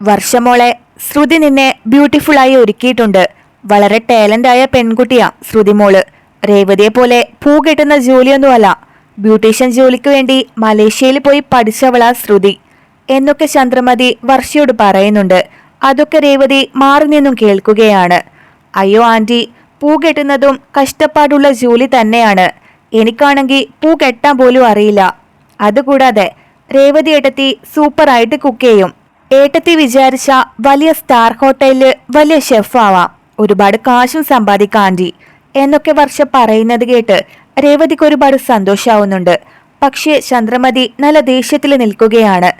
വർഷമോളെ ശ്രുതി നിന്നെ ബ്യൂട്ടിഫുൾ ആയി ഒരുക്കിയിട്ടുണ്ട്. വളരെ ടാലന്റ് ആയ പെൺകുട്ടിയാ ശ്രുതി മോൾ. രേവതിയെ പോലെ പൂ കെട്ടുന്ന ജോലിയൊന്നുമല്ല. ബ്യൂട്ടീഷ്യൻ ജോലിക്ക് വേണ്ടി മലേഷ്യയിൽ പോയി പഠിച്ചവളാ ശ്രുതി. എന്നൊക്കെ ചന്ദ്രമതി വർഷയോട് പറയുന്നുണ്ട്. അതൊക്കെ രേവതി മാറി നിന്നും കേൾക്കുകയാണ്. അയ്യോ ആന്റി പൂ കെട്ടുന്നതും കഷ്ടപ്പാടുള്ള ജോലി തന്നെയാണ്. എനിക്കാണെങ്കിൽ പൂ കെട്ടാൻ പോലും അറിയില്ല. അതുകൂടാതെ രേവതി എട്ടത്തി സൂപ്പറായിട്ട് കുക്ക് ചെയ്യും. ഏട്ടത്തി വിചാരിച്ച വലിയ സ്റ്റാർ ഹോട്ടലിൽ വലിയ ഷെഫാവാം ഒരുപാട് കാശും സമ്പാദിക്കാണ്ടി. എന്നൊക്കെ വർഷം പറയുന്നത് കേട്ട് രേവതിക്ക് ഒരുപാട് സന്തോഷാവുന്നുണ്ട്. പക്ഷേ ചന്ദ്രമതി നല്ല ദേഷ്യത്തിൽ നിൽക്കുകയാണ്.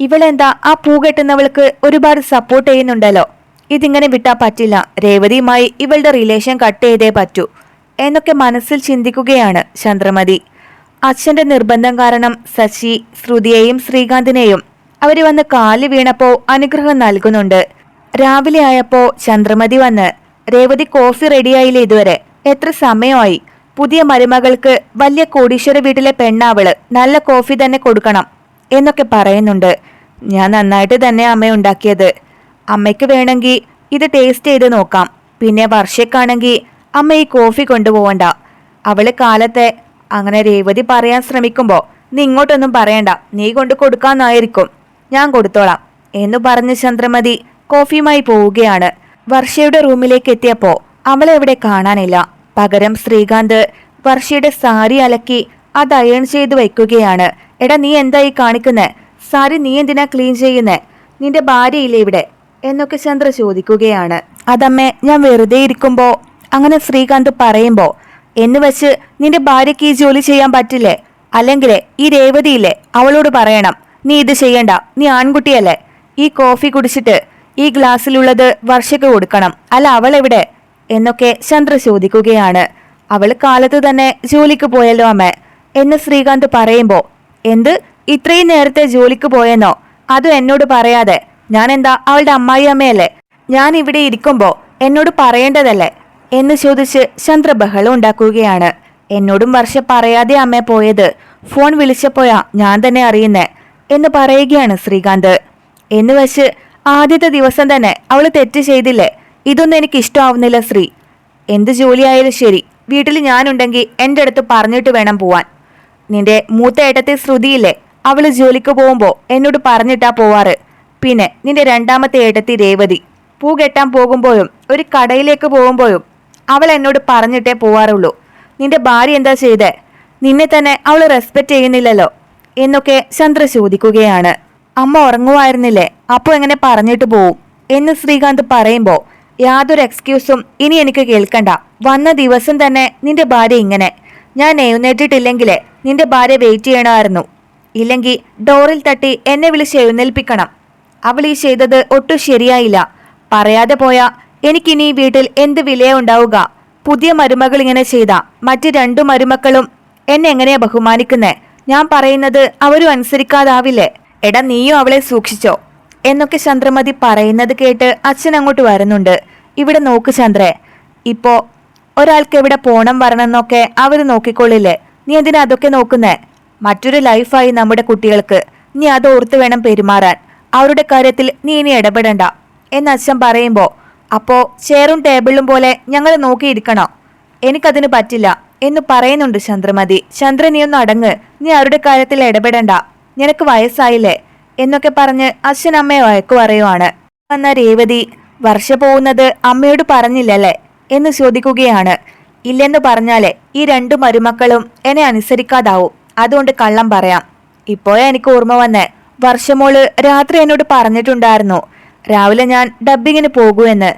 ഇവളെന്താ ആ പൂ കെട്ടുന്നവൾക്ക് ഒരുപാട് സപ്പോർട്ട് ചെയ്യുന്നുണ്ടല്ലോ? ഇതിങ്ങനെ വിട്ടാ പറ്റില്ല. രേവതിയുമായി ഇവളുടെ റിലേഷൻ കട്ട് ചെയ്തേ പറ്റൂ. എന്നൊക്കെ മനസ്സിൽ ചിന്തിക്കുകയാണ് ചന്ദ്രമതി. അച്ഛന്റെ നിർബന്ധം കാരണം ശശി ശ്രുതിയെയും ശ്രീകാന്തിനെയും അവർ വന്ന് കാൽ വീണപ്പോ അനുഗ്രഹം നൽകുന്നുണ്ട്. രാവിലെ ആയപ്പോ ചന്ദ്രമതി വന്ന് രേവതി കോഫി റെഡിയായില്ല ഇതുവരെ? എത്ര സമയമായി? പുതിയ മരുമകൾക്ക് വലിയ കോടീശ്വര വീട്ടിലെ പെണ്ണാവൾ നല്ല കോഫി തന്നെ കൊടുക്കണം എന്നൊക്കെ പറയുന്നുണ്ട്. ഞാൻ നന്നായിട്ട് തന്നെ അമ്മ ഉണ്ടാക്കിയത്. അമ്മയ്ക്ക് വേണമെങ്കിൽ ഇത് ടേസ്റ്റ് ചെയ്ത് നോക്കാം. പിന്നെ വർഷക്കാണെങ്കിൽ അമ്മ ഈ കോഫി കൊണ്ടുപോവണ്ട. അവൾ കാലത്തെ അങ്ങനെ രേവതി പറയാൻ ശ്രമിക്കുമ്പോൾ നീ ഇങ്ങോട്ടൊന്നും പറയണ്ട. നീ കൊണ്ട് കൊടുക്കാന്നായിരിക്കും. ഞാൻ കൊടുത്തോളാം എന്ന് പറഞ്ഞ് ചന്ദ്രമതി കോഫിയുമായി പോവുകയാണ്. വർഷയുടെ റൂമിലേക്ക് എത്തിയപ്പോ അവളെ അവിടെ കാണാനില്ല. പകരം ശ്രീകാന്ത് വർഷയുടെ സാരി അലക്കി അത് അയൺ ചെയ്ത് വയ്ക്കുകയാണ്. എടാ നീ എന്തായി കാണിക്കുന്നേ? സാരി നീ എന്തിനാ ക്ലീൻ ചെയ്യുന്നേ? നിന്റെ ഭാര്യയില്ലേ ഇവിടെ? എന്നൊക്കെ ചന്ദ്ര ചോദിക്കുകയാണ്. അതമ്മേ ഞാൻ വെറുതെ ഇരിക്കുമ്പോ അങ്ങനെ ശ്രീകാന്ത് പറയുമ്പോ എന്ന് വെച്ച് നിന്റെ ഭാര്യയ്ക്ക് ഈ ജോലി ചെയ്യാൻ പറ്റില്ലേ? അല്ലെങ്കിൽ ഈ രേവതിയില്ലേ? അവളോട് പറയണം. നീ ഇത് ചെയ്യണ്ട. നീ ആൺകുട്ടിയല്ലേ. ഈ കോഫി കുടിച്ചിട്ട് ഈ ഗ്ലാസ്സിലുള്ളത് വർഷയ്ക്ക് കൊടുക്കണം. അല്ല അവൾ എവിടെ എന്നൊക്കെ ചന്ദ്ര ചോദിക്കുകയാണ്. അവൾ കാലത്ത് തന്നെ ജോലിക്ക് പോയല്ലോ അമ്മ. എന്ന് ശ്രീകാന്ത് പറയുമ്പോൾ എന്ത്? ഇത്രയും നേരത്തെ ജോലിക്ക് പോയെന്നോ? അതും എന്നോട് പറയാതെ. ഞാൻ എന്താ അവളുടെ അമ്മായി അമ്മയല്ലേ? ഞാൻ ഇവിടെ ഇരിക്കുമ്പോൾ എന്നോട് പറയേണ്ടതല്ലേ? എന്ന് ചോദിച്ച് ചന്ദ്ര ബഹളം ഉണ്ടാക്കുകയാണ്. എന്നോടും വർഷ പറയാതെ അമ്മ പോയത്. ഫോൺ വിളിച്ചപ്പോയാ ഞാൻ തന്നെ അറിയുന്നേ. എന്ന് പറയുകയാണ് ശ്രീകാന്ത്. എന്ന് വെച്ച് ആദ്യത്തെ ദിവസം തന്നെ അവൾ തെറ്റ് ചെയ്തില്ലേ? ഇതൊന്നും എനിക്ക് ഇഷ്ടമാവുന്നില്ല ശ്രീ. എന്ത് ജോലിയായാലും ശരി വീട്ടിൽ ഞാനുണ്ടെങ്കിൽ എന്റെ അടുത്ത് പറഞ്ഞിട്ട് വേണം പോവാൻ. നിന്റെ മൂത്ത ഏട്ടത്തെ ശ്രുതിയില്ലേ? അവൾ ജോലിക്ക് പോകുമ്പോൾ എന്നോട് പറഞ്ഞിട്ടാ പോവാറ്. പിന്നെ നിന്റെ രണ്ടാമത്തെ ഏട്ടത്തി രേവതി പൂ കെട്ടാൻ പോകുമ്പോഴും ഒരു കടയിലേക്ക് പോകുമ്പോഴും അവൾ എന്നോട് പറഞ്ഞിട്ടേ പോവാറുള്ളൂ. നിന്റെ ഭാര്യ എന്താ ചെയ്തേ? നിന്നെ തന്നെ അവൾ റെസ്പെക്റ്റ് ചെയ്യുന്നില്ലല്ലോ. എന്നൊക്കെ ചന്ദ്ര ചോദിക്കുകയാണ്. അമ്മ ഉറങ്ങുമായിരുന്നില്ലേ? അപ്പോ എങ്ങനെ പറഞ്ഞിട്ട് പോവും? എന്ന് ശ്രീകാന്ത് പറയുമ്പോ യാതൊരു എക്സ്ക്യൂസും ഇനി എനിക്ക് കേൾക്കണ്ട. വന്ന ദിവസം തന്നെ നിന്റെ ഭാര്യ ഇങ്ങനെ. ഞാൻ എഴുന്നേറ്റിട്ടില്ലെങ്കിലേ നിന്റെ ഭാര്യ വെയിറ്റ് ചെയ്യണമായിരുന്നു. ഇല്ലെങ്കിൽ ഡോറിൽ തട്ടി എന്നെ വിളിച്ച് എഴുന്നേൽപ്പിക്കണം. അവൾ ഈ ചെയ്തത് ഒട്ടും ശരിയായില്ല. പറയാതെ പോയാ എനിക്കിനി വീട്ടിൽ എന്ത് വിലയുണ്ടാവുക പുതിയ മരുമകൾ ഇങ്ങനെ ചെയ്ത മറ്റു രണ്ടു മരുമക്കളും എന്നെ എങ്ങനെയാ ബഹുമാനിക്കുന്നേ? ഞാൻ പറയുന്നത് അവരും അനുസരിക്കാതാവില്ലേ? എടാ നീയും അവളെ സൂക്ഷിച്ചോ? എന്നൊക്കെ ചന്ദ്രമതി പറയുന്നത് കേട്ട് അച്ഛൻ അങ്ങോട്ട് വരുന്നുണ്ട്. ഇവിടെ നോക്ക് ചന്ദ്രേ. ഇപ്പോ ഒരാൾക്ക് എവിടെ പോണം വരണമെന്നൊക്കെ അവർ നോക്കിക്കൊള്ളില്ലേ? നീ എന്തിനാ അതൊക്കെ നോക്കുന്നേ? മറ്റൊരു ലൈഫായി നമ്മുടെ കുട്ടികൾക്ക്. നീ അത് ഓർത്ത് വേണം പെരുമാറാൻ. അവരുടെ കാര്യത്തിൽ നീ ഇനി ഇടപെടണ്ട. എന്ന് അച്ഛൻ പറയുമ്പോ അപ്പോ ചെയറും ടേബിളും പോലെ ഞങ്ങൾ നോക്കിയിരിക്കണോ? എനിക്കതിന് പറ്റില്ല. എന്ന് പറയുന്നുണ്ട് ചന്ദ്രമതി. ചന്ദ്ര നീ ഒന്ന് അടങ്ങ്. നീ അവരുടെ കാര്യത്തിൽ ഇടപെടണ്ട. നിനക്ക് വയസ്സായില്ലേ? എന്നൊക്കെ പറഞ്ഞ് അച്ഛൻ അമ്മയെ വഴക്കു പറയുവാണ്. വന്ന രേവതി വർഷ പോകുന്നത് അമ്മയോട് പറഞ്ഞില്ലല്ലേ? എന്ന് ചോദിക്കുകയാണ്. ഇല്ലെന്ന് പറഞ്ഞാലേ ഈ രണ്ടു മരുമക്കളും എന്നെ അനുസരിക്കാതാവും. അതുകൊണ്ട് കള്ളം പറയാം. ഇപ്പോഴാ എനിക്ക് ഓർമ്മ വന്നേ. വർഷമോൾ രാത്രി എന്നോട് പറഞ്ഞിട്ടുണ്ടായിരുന്നു. രാവിലെ ഞാൻ ഡബ്ബിങ്ങിന് പോകൂ എന്ന്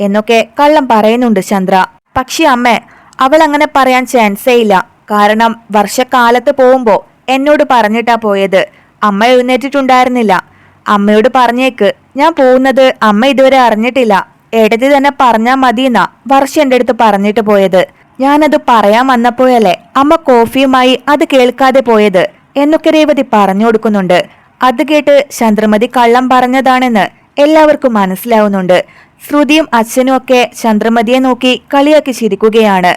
എന്നൊക്കെ കള്ളം പറയുന്നുണ്ട് ചന്ദ്ര. പക്ഷേ അമ്മേ അവൾ അങ്ങനെ പറയാൻ ചാൻസേ ഇല്ല. കാരണം വർഷക്കാലത്ത് പോകുമ്പോൾ എന്നോട് പറഞ്ഞിട്ടാ പോയത്. അമ്മ എഴുന്നേറ്റിട്ടുണ്ടായിരുന്നില്ല. അമ്മയോട് പറഞ്ഞേക്ക് ഞാൻ പോകുന്നത് അമ്മ ഇതുവരെ അറിഞ്ഞിട്ടില്ല. ഏടത്തി തന്നെ പറഞ്ഞാ മതിയെന്നാ വർഷ എന്റെ അടുത്ത് പറഞ്ഞിട്ട് പോയത്. ഞാനത് പറയാൻ വന്നപ്പോഴല്ലേ അമ്മ കോഫിയുമായി അത് കേൾക്കാതെ പോയത് എന്നൊക്കെ രേവതി പറഞ്ഞു കൊടുക്കുന്നുണ്ട്. അത് കേട്ട് ചന്ദ്രമതി കള്ളം പറഞ്ഞതാണെന്ന് എല്ലാവർക്കും മനസ്സിലാവുന്നുണ്ട്. ശ്രുതിയും അച്ഛനും ഒക്കെ ചന്ദ്രമതിയെ നോക്കി കളിയാക്കി ചിരിക്കുകയാണ്.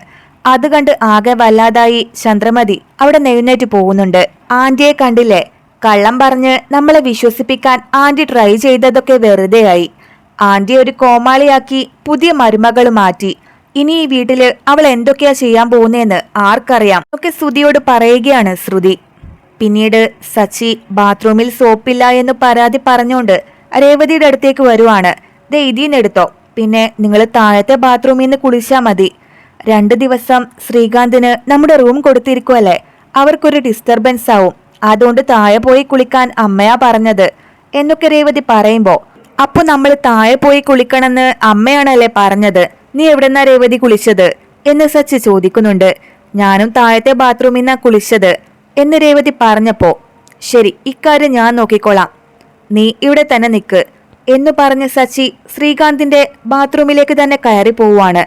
അത് കണ്ട് ആകെ വല്ലാതായി ചന്ദ്രമതി അവിടെ നെഴുന്നേറ്റ് പോകുന്നുണ്ട്. ആന്റിയെ കണ്ടില്ലേ? കള്ളം പറഞ്ഞ് നമ്മളെ വിശ്വസിപ്പിക്കാൻ ആന്റി ട്രൈ ചെയ്തതൊക്കെ വെറുതെയായി. ആന്റിയെ ഒരു കോമാളിയാക്കി പുതിയ മരുമകൾ മാറ്റി. ഇനി ഈ വീട്ടിൽ അവൾ എന്തൊക്കെയാ ചെയ്യാൻ പോകുന്നതെന്ന് ആർക്കറിയാം. ഒക്കെ ശ്രുതിയോട് പറയുകയാണ് ശ്രുതി. പിന്നീട് സച്ചി ബാത്റൂമിൽ സോപ്പില്ല എന്ന് പരാതി പറഞ്ഞുകൊണ്ട് രേവതിയുടെ അടുത്തേക്ക് വരുവാണ്. ദേ ഇതിന്നെടുത്തോ പിന്നെ നിങ്ങൾ താഴത്തെ ബാത്റൂമിൽ നിന്ന് കുളിച്ചാൽ മതി. രണ്ട് ദിവസം ശ്രീകാന്തിന് നമ്മുടെ റൂം കൊടുത്തിരിക്കുമല്ലേ അവർക്കൊരു ഡിസ്റ്റർബൻസ് ആവും. അതുകൊണ്ട് താഴെ പോയി കുളിക്കാൻ അമ്മയാ പറഞ്ഞത്. എന്നൊക്കെ രേവതി പറയുമ്പോ അപ്പൊ നമ്മൾ താഴെ പോയി കുളിക്കണമെന്ന് അമ്മയാണല്ലേ പറഞ്ഞത്. നീ എവിടെന്നാ രേവതി കുളിച്ചത്? എന്ന് സച്ചി ചോദിക്കുന്നുണ്ട്. ഞാനും താഴത്തെ ബാത്റൂമിൽ നിന്നാ കുളിച്ചത്. എന്ന് രേവതി പറഞ്ഞപ്പോ ശരി ഇക്കാര്യം ഞാൻ നോക്കിക്കോളാം. നീ ഇവിടെ തന്നെ നിൽക്ക് എന്ന് പറഞ്ഞ് സച്ചി ശ്രീകാന്തിന്റെ ബാത്റൂമിലേക്ക് തന്നെ കയറി പോവുകയാണ്